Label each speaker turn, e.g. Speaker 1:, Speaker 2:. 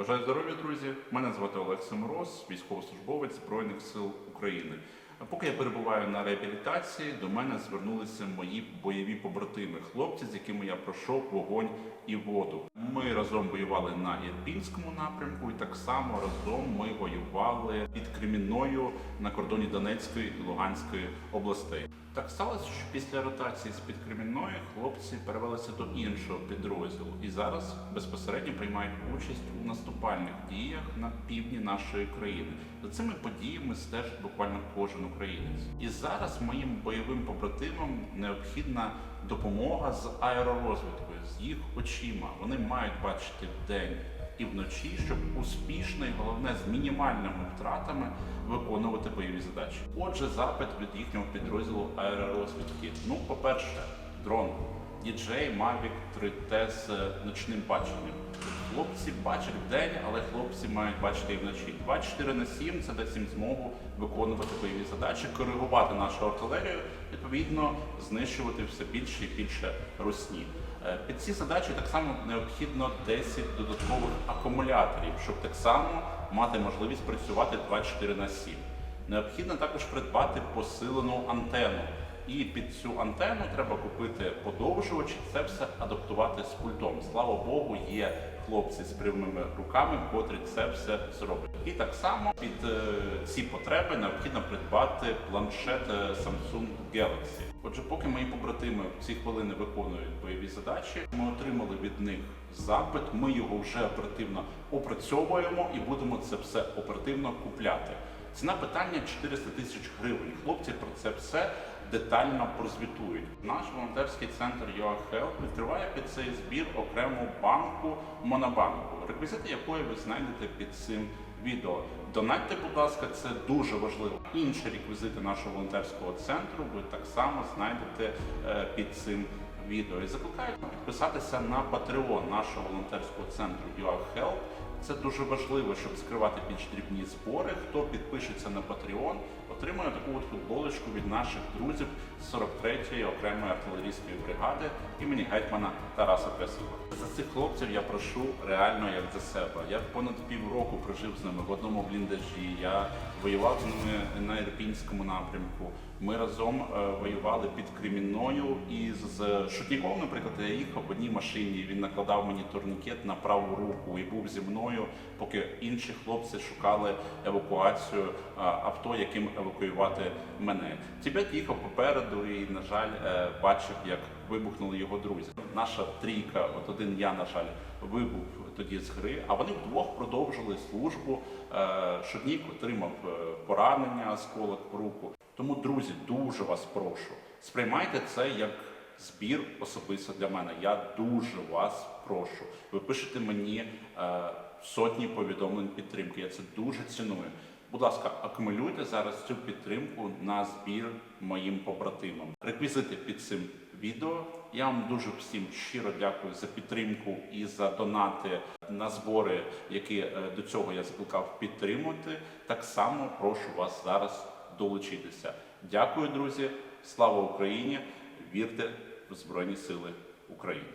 Speaker 1: Бажаю здоров'я, друзі! Мене звати Олег Семороз, військовослужбовець Збройних сил України. Поки я перебуваю на реабілітації, до мене звернулися мої бойові побратими, хлопці, з якими я пройшов вогонь і воду. Ми разом воювали на Ірпінському напрямку, і так само разом ми воювали під Кремінною на кордоні Донецької і Луганської областей. Так сталося, що після ротації з під Кремінної хлопці перевелися до іншого підрозділу і зараз безпосередньо приймають участь у наступальних діях на півдні нашої країни. За цими подіями стежить буквально кожен українець. І зараз моїм бойовим побратимам необхідна допомога з аеророзвідкою, з їх очима. Вони мають бачити вдень і вночі, щоб успішно і головне з мінімальними втратами виконувати бойові задачі. Отже, запит від їхнього підрозділу аеророзвідки. Ну, по-перше, дрон. DJI Mavic 3T з ночним баченням. Хлопці бачать вдень, але хлопці мають бачити і вночі. 24 на 7 це дасть їм змогу виконувати бойові задачі, коригувати нашу артилерію, відповідно знищувати все більше і більше русні. Е, Під ці задачі так само необхідно 10 додаткових акумуляторів, щоб так само мати можливість працювати 24 на 7. Необхідно також придбати посилену антенну. І під цю антенну треба купити подовжувач, це все адаптувати з пультом. Слава Богу, є хлопці з прямими руками, котрі це все зроблять. І так само під е, ці потреби необхідно придбати планшет е, Samsung Galaxy. Отже, поки мої побратими в ці хвилини виконують бойові задачі, ми отримали від них запит. Ми його вже оперативно опрацьовуємо і будемо це все оперативно купляти. Ціна питання 400 тисяч гривень. Хлопці про це все детально прозвітують. Наш волонтерський центр YourHelp відкриває під цей збір окрему банку Монобанку, реквізити якої ви знайдете під цим відео. Донатьте, будь ласка, це дуже важливо. Інші реквізити нашого волонтерського центру ви так само знайдете е, під цим відео. І закликаю підписатися на Patreon нашого волонтерського центру YourHelp. Це дуже важливо, щоб скривати більш дрібні збори. Хто підпишеться на Patreon, отримує таку от футболочку від наших друзів з 43-ї окремої артилерійської бригади імені гетьмана Тараса Красива. За цих хлопців я прошу реально як за себе. Я понад півроку прожив з ними в одному бліндажі. Я воював з ними на Ірпінському напрямку. Ми разом е, воювали під Кремінною і з Шутніком, наприклад, я їхав в одній машині. Він накладав мені турнікет на праву руку і був зі мною, поки інші хлопці шукали евакуацію авто, яким евакуювати мене. Тібет їхав попереду і, на жаль, е, бачив, як вибухнули його друзі. Наша трійка, от один я, на жаль, вибув тоді з гри, а вони вдвох продовжили службу. Е, Шутнік отримав е, поранення, осколок в руку. Тому, друзі, дуже вас прошу, сприймайте це як збір особисто для мене. Я дуже вас прошу. Ви пишете мені е, сотні повідомлень підтримки. Я це дуже ціную. Будь ласка, акумулюйте зараз цю підтримку на збір моїм побратимам. Реквізити під цим відео. Я вам дуже всім щиро дякую за підтримку і за донати на збори, які е, до цього я закликав підтримувати. Так само прошу вас зараз долучитися. Дякую, друзі. Слава Україні! Вірте в Збройні Сили України.